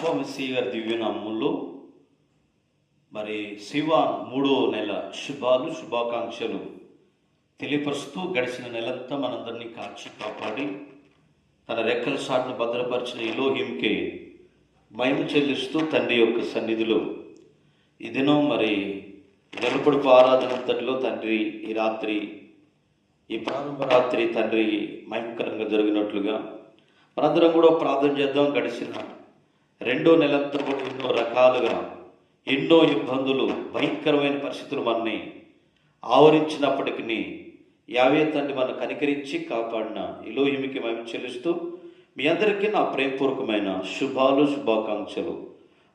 యాశ్వమసి గారి దివ్యనామములు. మరి శివ మూడో నెల శుభాలు శుభాకాంక్షలు తెలియపరుస్తూ గడిచిన నెలంతా మనందరినీ కాచి కాపాడి తన రెక్కల సాటును భద్రపరిచిన ఇలోహింకే మహిమ చెల్లిస్తూ తండ్రి యొక్క సన్నిధిలో ఈ దినం మరి వెలుపడుపు ఆరాధన అంతటిలో తండ్రి ఈ రాత్రి ఈ ప్రారంభ రాత్రి తండ్రి మహిమకరంగా జరిగినట్లుగా మనందరం కూడా ప్రార్థన చేద్దాం. గడిచిన రెండో నెలంతా కూడా ఎన్నో రకాలుగా ఎన్నో ఇబ్బందులు భయంకరమైన పరిస్థితులు మనని ఆవరించినప్పటికీ యావే తండ్రి మనం కనికరించి కాపాడిన ఇలోహిమికి మేము చెల్లిస్తూ మీ అందరికీ నా ప్రేమపూర్వకమైన శుభాలు శుభాకాంక్షలు.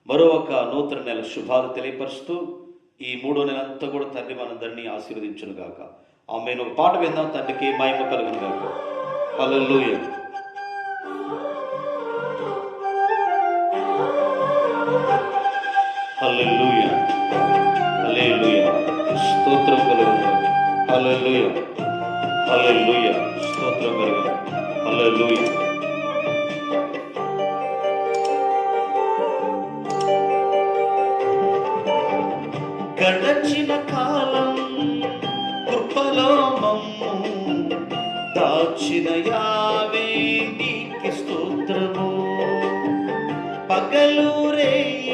మరో ఒక నూతన నెల శుభాలు తెలియపరుస్తూ ఈ మూడో నెలంతా కూడా తండ్రి మనందరినీ ఆశీర్వదించును గాక ఆమె ఒక పాట విందాం. తండ్రికి మహిమ కలుగును గాక హల్లెలూయా. హల్లెలూయా హల్లెలూయా స్తోత్రం కలుగును. హల్లెలూయా గడచిన కాలం కృపలో మమ్ము దాచిన యావే నీకి స్తోత్రము. పగలూరే కన్ను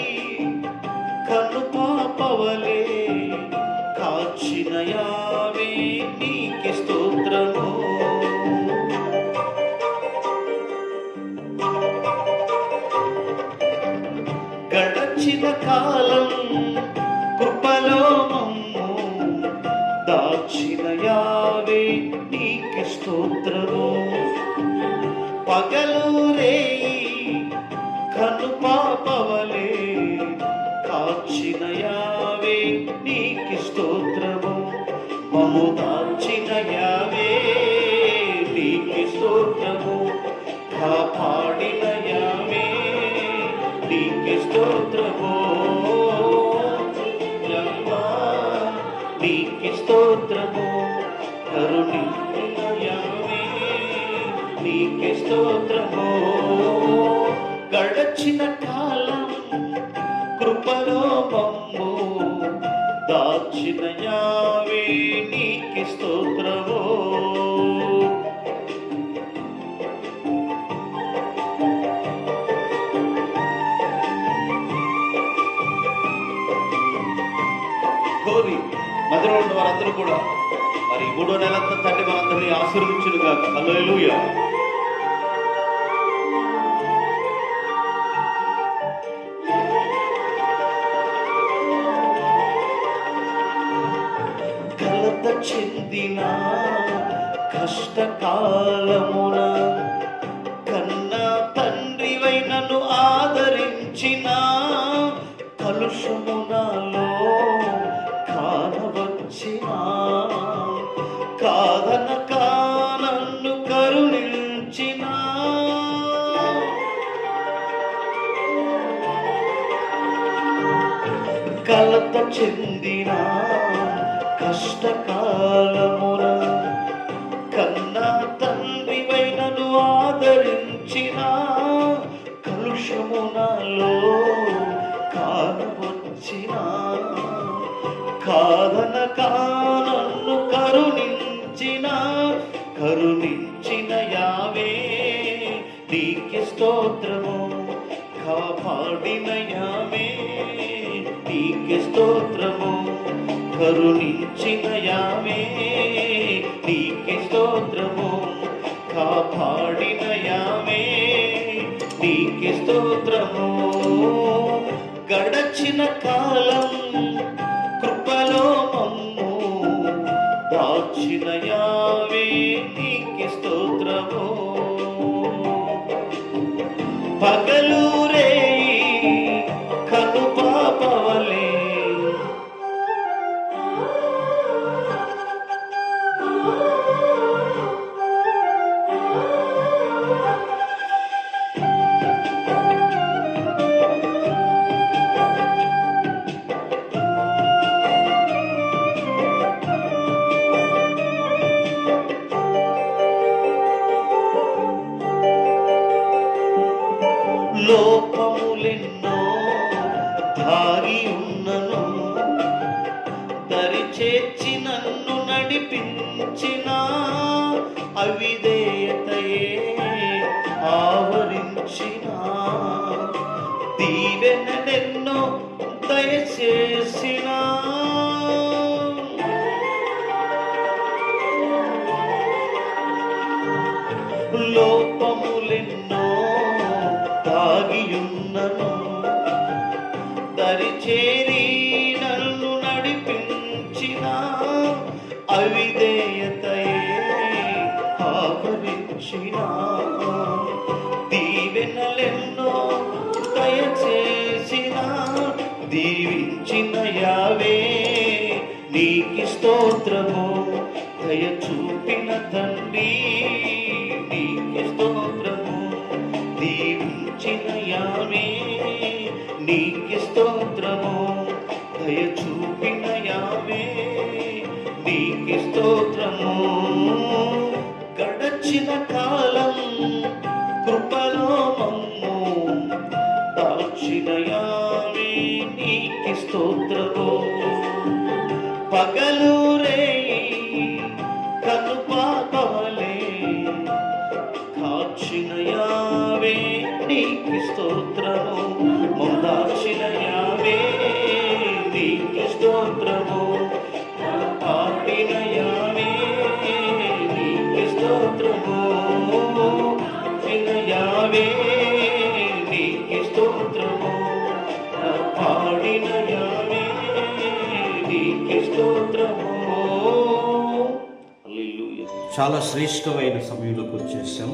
నీకి స్తోత్రము కృపలో మమ్ము దాచిన యావే నీకి స్తోత్రము. కోరి మధ్యలో వారందరూ కూడా మరి మూడో నెలంతా తండ్రి మనందరినీ ఆశీర్వదించునుగా హల్లెలూయా. దినా కష్టకాలమున కన్న తండ్రివై నన్ను ఆదరించిన కలుషమునలో కానవచ్చిన. కాదనక నన్ను కరుణించిన. కలత చెందినా. కష్టకాలమున కన్నా తండ్రివై నన్ను ఆదరించిన కలుషమునలో కానవచ్చిన కాదన కానన్ను కరుణించిన కరుణించిన యావే. నీకి స్తోత్రము కాపాడిన యావే. నీకి స్తోత్రము. కరుణించిన యావే నీకి స్తోత్రము కాపాడిన యావే నీకి స్తోత్రము గడచిన కాలం నిద్రించిన అవిధేయతయే ఆవరించిన. దీవెనెన్నో దయచేసిన. లోపములెన్నో తాగియున్నను దరిచేరి నన్ను నడిపించ అవిధేయతయే ఆవరించిన దీవెనలెన్నో దయచేసిన. దీవించిన యావే నీకి స్తోత్రము. దయ చూపిన తండ్రి నీకి స్తోత్రము. దీవించిన యావే నీకి స్తోత్రము. దయ చూపిన యావే స్తోత్రము. గడచిన కాలం చాలా శ్రేష్టమైన సమయంలోకి వచ్చేసాం.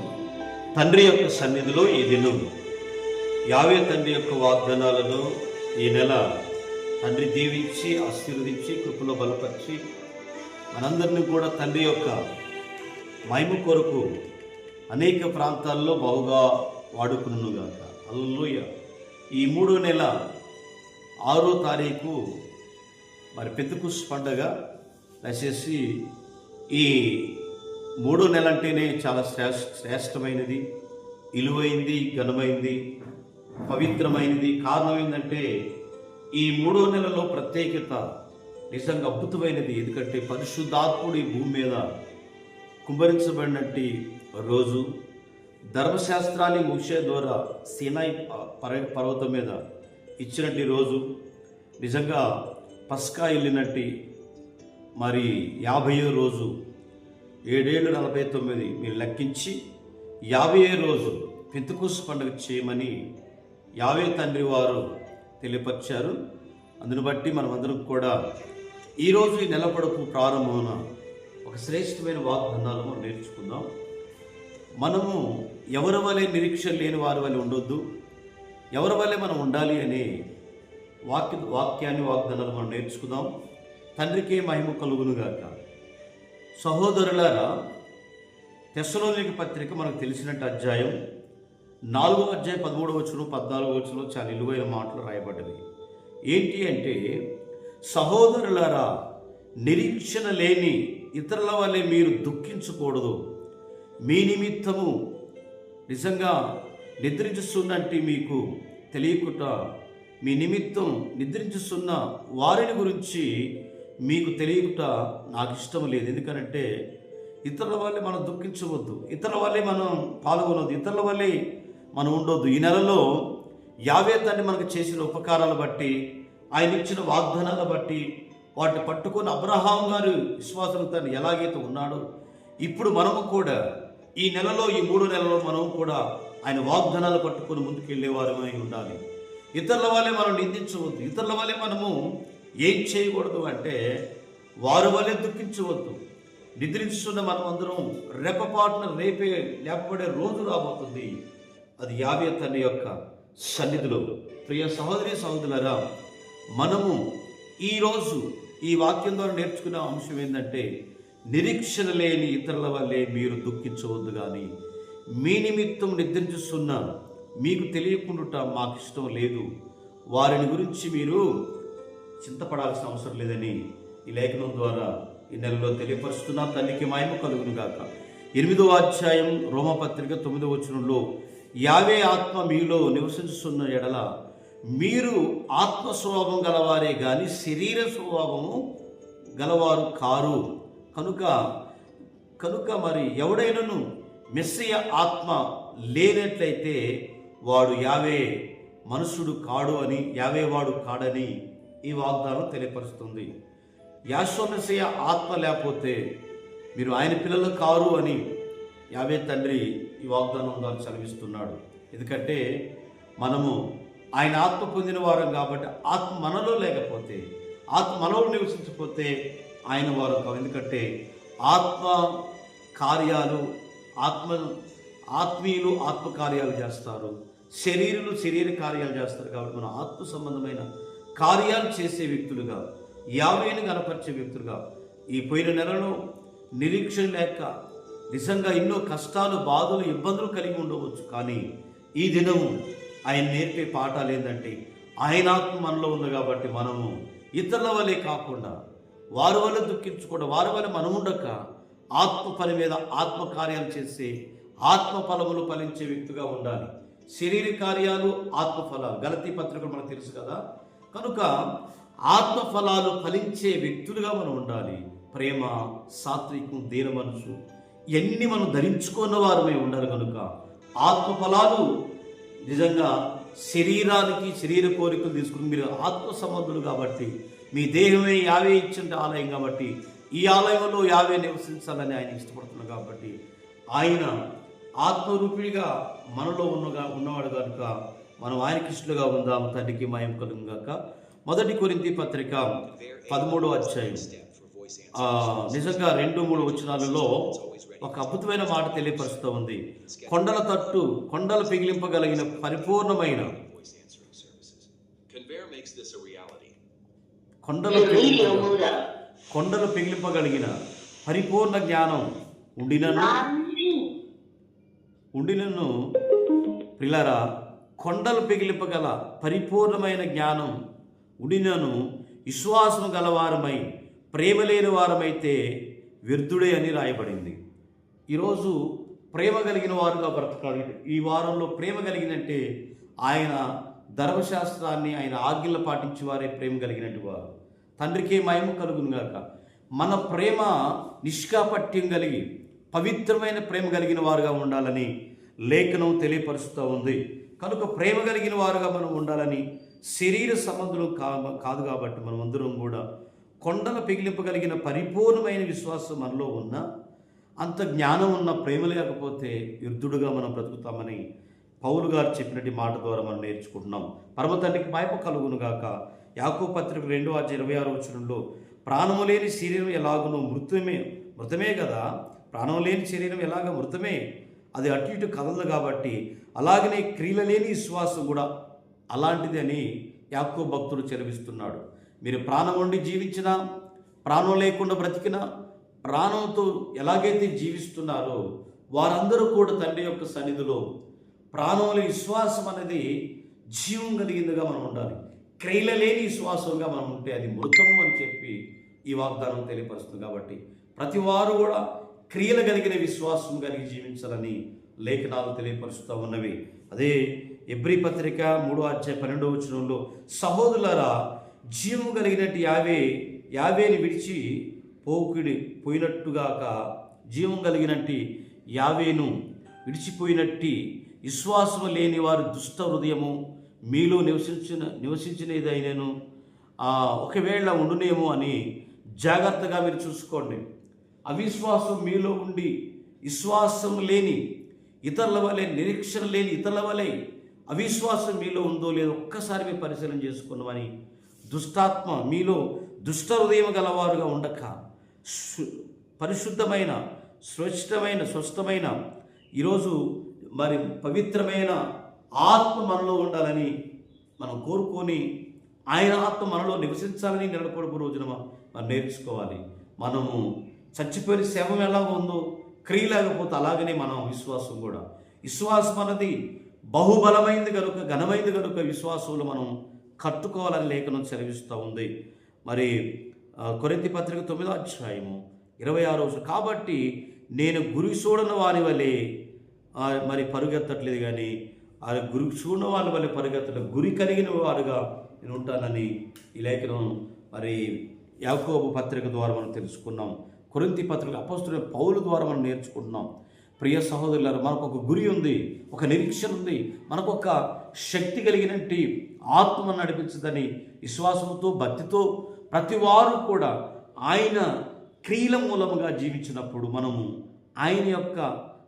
తండ్రి యొక్క సన్నిధిలో ఈ దినం యావే తండ్రి యొక్క వాగ్దానాలను ఈ నెల తండ్రి దీవించి ఆశీర్వదించి కృపలో బలపరిచి మనందరినీ కూడా తండ్రి యొక్క మైము కొరకు అనేక ప్రాంతాల్లో బాగుగా వాడుకునుగాక అల్లుయ ఈ మూడో నెల ఆరో తారీఖు మరి పెద్దకు పండగ. దయచేసి ఈ మూడో నెల అంటేనే చాలా శ్రేష్ శ్రేష్టమైనది ఇలువైంది ఘనమైంది పవిత్రమైనది. కారణం ఏంటంటే ఈ మూడో నెలలో ప్రత్యేకత నిజంగా అద్భుతమైనది. ఎందుకంటే పరిశుద్ధాత్ముడు ఈ భూమి మీద కుమ్మరించబడినట్టి రోజు ధర్మశాస్త్రాన్ని ముగిసే ద్వారా సీనాయి పర- పర్వతం మీద ఇచ్చినట్టు రోజు నిజంగా పస్కా వెళ్ళినట్టి మరి యాభైయో రోజు ఏడేళ్ళు నలభై తొమ్మిది మీరు లెక్కించి యాభై రోజు పెంతుకూసు పండుగ చేయమని యావే తండ్రి వారు తెలియపరిచారు. అందును బట్టి మనమందరం కూడా ఈరోజు ఈ నెల ప్రారంభమున ఒక శ్రేష్టమైన వాగ్బంధాలు మనం నేర్చుకుందాం. మనము ఎవరి వలె నిరీక్ష లేని వారి వలె ఉండొద్దు. ఎవరి వలె మనం ఉండాలి అనే వాక్య వాక్యాన్ని వాగ్దానాలు మనం నేర్చుకుందాం. తండ్రికే మహిమ కలుగునుగాక. సహోదరులారా తెస్సలోనిక పత్రిక మనకు తెలిసినట్టు అధ్యాయం నాలుగో అధ్యాయం పదమూడవ వచ్చును పద్నాలుగో వచ్చును చాలా విలువైన మాటలు రాయబడ్డవి. ఏంటి అంటే సహోదరులారా నిరీక్షణ లేని ఇతరుల వల్లే మీరు దుఃఖించకూడదు. మీ నిమిత్తము నిజంగా నిద్రించుస్తున్నట్టు మీకు తెలియకుండా మీ నిమిత్తం నిద్రించుస్తున్న వారిని గురించి మీకు తెలియకుండా నాకు ఇష్టం లేదు. ఎందుకనంటే ఇతరుల వల్లే మనం దుఃఖించవద్దు. ఇతరుల వల్లే మనం పాల్గొనవద్దు ఇతరుల వల్లే మనం ఉండొద్దు. ఈ నెలలో యావే తండ్రి మనకు చేసిన ఉపకారాలు బట్టి ఆయన ఇచ్చిన వాగ్దానాలు బట్టి వాటిని పట్టుకొని అబ్రహాం గారు విశ్వాసం తను ఎలాగైతే ఉన్నాడో ఇప్పుడు మనము కూడా ఈ నెలలో ఈ మూడు నెలలో మనము కూడా ఆయన వాగ్దానాలు పట్టుకొని ముందుకెళ్ళేవారమై ఉండాలి. ఇతరుల వల్లే మనం నిందించవద్దు. ఇతరుల వల్లే మనము ఏం చేయకూడదు అంటే వారు వల్లే దుఃఖించవద్దు. నిద్రించున్న మనం అందరం రెప్పపాటున రేపే లేపబడే రోజు రాబోతుంది. అది యాభై తన యొక్క సన్నిధిలో. ప్రియ సహోదరి సహోదరులరా మనము ఈరోజు ఈ వాక్యం ద్వారా నేర్చుకున్న అంశం ఏంటంటే నిరీక్షణ లేని ఇతరుల వల్లే మీరు దుఃఖించవద్దు కానీ మీ నిమిత్తం నిద్రించుస్తున్న మీకు తెలియకుండా మాకు ఇష్టం లేదు. వారిని గురించి మీరు చింతపడాల్సిన అవసరం లేదని ఈ లేఖనం ద్వారా ఈ నెలలో తెలియపరుస్తున్నా. తల్లికి మాయము కలుగును గాక. ఎనిమిదో అధ్యాయం రోమపత్రిక తొమ్మిదవ వచనంలో యావే ఆత్మ మీలో నివసిస్తున్న ఎడల మీరు ఆత్మ స్వభావం గలవారే గాని శరీర స్వభావము గలవారు కారు. కనుక కనుక మరి ఎవడైనను మెస్సియ ఆత్మ లేనట్లయితే వాడు యావే మనుషుడు కాడు అని యావే వాడు కాడని ఈ వాగ్దానం తెలియపరుస్తుంది. యాశ్వమెస్సయ ఆత్మ లేకపోతే మీరు ఆయన పిల్లలు కారు అని యావే తండ్రి ఈ వాగ్దానం ద్వారా చదివిస్తున్నాడు ఎందుకంటే మనము ఆయన ఆత్మ పొందిన వారం కాబట్టి ఆత్మ మనలో లేకపోతే ఆత్మ మనలో నివసించకపోతే ఆయన వారు కావు. ఎందుకంటే ఆత్మ కార్యాలు ఆత్మ ఆత్మీయులు ఆత్మ కార్యాలు చేస్తారు. శరీరులు శరీర కార్యాలు చేస్తారు కాబట్టి మనం ఆత్మ సంబంధమైన కార్యాలు చేసే వ్యక్తులుగా యావేను కనపరిచే వ్యక్తులుగా ఈ పోయిన నెలలో నిరీక్షణ లేక నిజంగా ఎన్నో కష్టాలు బాధలు ఇబ్బందులు కలిగి ఉండవచ్చు. కానీ ఈ దినము ఆయన నేర్పే పాఠాలు ఏంటంటే ఆయన ఆత్మ మనలో ఉంది కాబట్టి మనము ఇతరుల వలె కాకుండా వారి వల్ల దుఃఖించకుండా వారి వల్ల మనం ఉండక ఆత్మ పని మీద ఆత్మ కార్యాలు చేసే ఆత్మ ఫలములు ఫలించే వ్యక్తిగా ఉండాలి. శరీర కార్యాలు ఆత్మ ఫలాలు. గలతీ పత్రికలు మనకు తెలుసు కదా కనుక ఆత్మ ఫలాలు ఫలించే వ్యక్తులుగా మనం ఉండాలి. ప్రేమ సాత్వికం దీన మనసు ఇవన్నీ మనం ధరించుకున్న వారమే ఉండాలి కనుక ఆత్మ ఫలాలు నిజంగా శరీరానికి శరీర కోరికలు తీసుకుని మీరు ఆత్మ సంబంధులు కాబట్టి మీ దేహమే యావే ఇచ్చిన ఆలయం కాబట్టి ఈ ఆలయంలో యావే నివసించాలని ఆయన ఇష్టపడుతున్నారు కాబట్టి ఆయన ఆత్మరూపిడిగా మనలో ఉన్నగా ఉన్నవాడు కనుక మనం ఆయన కృష్ణులుగా ఉందాం తండ్రికి మాయం కలుగుగాక మొదటి కొరింతి పత్రిక పదమూడో అధ్యాయం. ఆ, నిజంగా రెండు మూడు వచనాలలో ఒక అద్భుతమైన మాట తెలియపరుస్తూ ఉంది. కొండల తట్టు కొండలు పిగిలింపగలిగిన పరిపూర్ణమైన కొండలు కొండలు పిగిలింపగలిగిన పరిపూర్ణ జ్ఞానం ఉండినను ఉండినను పిల్లరా కొండలు పిగిలిపగల పరిపూర్ణమైన జ్ఞానం ఉడినను విశ్వాసం గలవారమై ప్రేమ లేని వారమైతే వ్యర్థుడే అని రాయబడింది. ఈరోజు ప్రేమ కలిగిన వారుగా బ్రతకాలి. ఈ వారంలో ప్రేమ కలిగినంటే ఆయన ధర్మశాస్త్రాన్ని ఆయన ఆజ్ఞలు పాటించి వారే ప్రేమ కలిగినట్టు వారు. తండ్రికే మయము కలుగును గాక. మన ప్రేమ నిష్కాపట్యం కలిగి పవిత్రమైన ప్రేమ కలిగిన వారుగా ఉండాలని లేఖనం తెలియపరుస్తూ ఉంది. కనుక ప్రేమ కలిగిన వారుగా మనం ఉండాలని శరీర సంబంధులు కా కాదు కాబట్టి మనం అందరం కూడా కొండల పిగిలింపగలిగిన పరిపూర్ణమైన విశ్వాసం మనలో ఉన్న అంత జ్ఞానం ఉన్న ప్రేమ లేకపోతే యుద్ధుడుగా మనం బ్రతుకుతామని పౌలు గారు చెప్పినటి మాట ద్వారా మనం నేర్చుకుంటున్నాం. పరమ తండ్రికి మాయప కలుగును గాక. యాకో పత్రిక రెండు ఆరు ఇరవై ఆరు వచ్చరంలో ప్రాణము లేని శరీరం ఎలాగునో మృతమే మృతమే కదా. ప్రాణం లేని శరీరం ఎలాగ మృతమే? అది అటు ఇటు కదలదు కాబట్టి అలాగనే క్రియలు లేని విశ్వాసం కూడా అలాంటిది అని యాకో భక్తుడు చెలవిస్తున్నాడు మీరు ప్రాణం ఉండి జీవించినా ప్రాణం లేకుండా బ్రతికినా ప్రాణంతో ఎలాగైతే జీవిస్తున్నారో వారందరూ కూడా తండ్రి యొక్క సన్నిధిలో ప్రాణంలో విశ్వాసం అనేది జీవం కలిగిందిగా మనం ఉండాలి. క్రియల లేని విశ్వాసంగా మనం ఉంటే అది మృతము అని చెప్పి ఈ వాగ్దానం తెలియపరుస్తుంది కాబట్టి ప్రతి వారు కూడా క్రియలు కలిగిన విశ్వాసం కలిగి జీవించాలని లేఖనాలు తెలియపరుస్తూ ఉన్నవి. అదే ఎబ్రి పత్రిక మూడో అధ్యాయ పన్నెండవ వచనంలో సహోదరులారా జీవం కలిగినట్టు యావే యావేని విడిచి పోకుడి పోయినట్టుగాక జీవం కలిగినట్టు యావేను విడిచిపోయినట్టి విశ్వాసము లేని వారి దుష్ట హృదయము మీలో నివసించిన నివసించినదైనను ఒకవేళ ఉండునేమో అని జాగ్రత్తగా మీరు చూసుకోండి. అవిశ్వాసం మీలో ఉండి విశ్వాసం లేని ఇతరుల వలె నిరీక్షణ లేని ఇతరుల వలె అవిశ్వాసం మీలో ఉందో లేదో ఒక్కసారి మీరు పరిశీలన చేసుకున్నామని దుష్టాత్మ మీలో దుష్ట హృదయం గలవారుగా ఉండక. పరిశుద్ధమైన స్వచ్ఛమైన స్వస్థమైన ఈరోజు మరి పవిత్రమైన ఆత్మ మనలో ఉండాలని మనం కోరుకొని ఆయన ఆత్మ మనలో నివసించాలని నిలబడపు రోజున మనం నేర్చుకోవాలి. మనము చచ్చిపోయిన శవం ఎలా ఉందో క్రియ లేకపోతే అలాగనే మనం విశ్వాసం కూడా. విశ్వాసం అన్నది బహుబలమైంది కనుక ఘనమైంది కనుక విశ్వాసంలో మనం కట్టుకోవాలని లేఖనం చదివిస్తూ ఉంది. మరి కొరింతి పత్రిక తొమ్మిదో అధ్యాయము ఇరవై ఆరో వచనం. కాబట్టి నేను గురి చూడని వారి వలె మరి పరుగెత్తట్లేదు కానీ ఆ గురి చూడని వారి వలె పరుగెత్తలేదు గురి కలిగిన వారుగా నేను ఉంటానని ఈ లేఖనం మరి యాకోబు పత్రిక ద్వారా మనం తెలుసుకున్నాం. కొరింతి పత్రిక అపస్తున్న పౌలు ద్వారా మనం నేర్చుకుంటున్నాం. ప్రియ సహోదరులారు మనకు ఒక గురి ఉంది ఒక నిరీక్షణ ఉంది మనకు ఒక శక్తి కలిగినట్టు ఆత్మ నడిపించదని విశ్వాసంతో భక్తితో ప్రతి వారు కూడా ఆయన క్రియల మూలముగా జీవించినప్పుడు మనము ఆయన యొక్క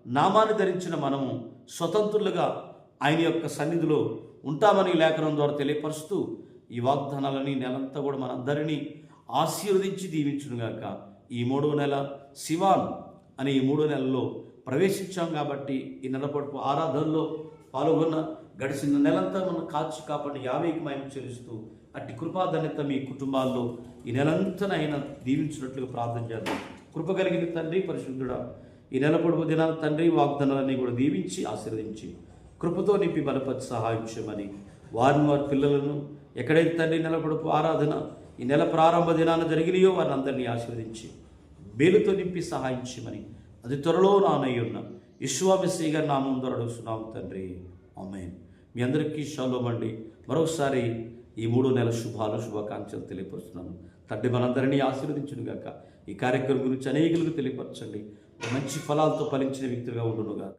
నామాన్ని ధరించిన మనము స్వతంత్రులుగా ఆయన యొక్క సన్నిధిలో ఉంటామని లేఖనం ద్వారా తెలియపరుస్తూ ఈ వాగ్దానాలని నెలంతా కూడా మనందరినీ ఆశీర్వదించి దీవించునుగాక. ఈ మూడో నెల శివాన్ అనే ఈ మూడో నెలలో ప్రవేశించాం కాబట్టి ఈ నెలపడుపు ఆరాధనలో పాల్గొన్న గడిచిన నెలంతా మనం కాచి కాపాడి యావేకమయం మహిమ చెల్లిస్తూ అట్టి కృపాధన్యత మీ కుటుంబాల్లో ఈ నెలంతనైనా దీవించినట్లుగా ప్రార్థన చేద్దాం. కృప కలిగిన తండ్రి పరిశుద్ధుడా ఈ నెల పొడుపు దినాల తండ్రి వాగ్దానాలన్నీ కూడా దీవించి ఆశీర్వదించి కృపతో నింపి బలపరిచి సహాయం చేయమని వారిని వారి పిల్లలను ఎక్కడైతే తండ్రి నెల పొడుపు ఆరాధన ఈ నెల ప్రారంభ దినాన జరిగినాయో వారిని అందరినీ ఆశీర్వదించి బేలుతో నింపి సహాయించమని అది త్వరలో నానయ్యున్న విశ్వామిశ్రీ గారి నామం ద్వారా అడుగుతున్నాము తండ్రి. అమ్మాయిని మీ అందరికీ షాలోమ్ అండి. మరొకసారి ఈ మూడో నెల శుభాలు శుభాకాంక్షలు తెలియపరుస్తున్నాను. తండ్రి మనందరినీ ఆశీర్వదించును గాక ఈ కార్యక్రమం గురించి అనేకులకు తెలియపరచండి. మంచి ఫలాలతో ఫలించిన వ్యక్తులుగా ఉండునుగా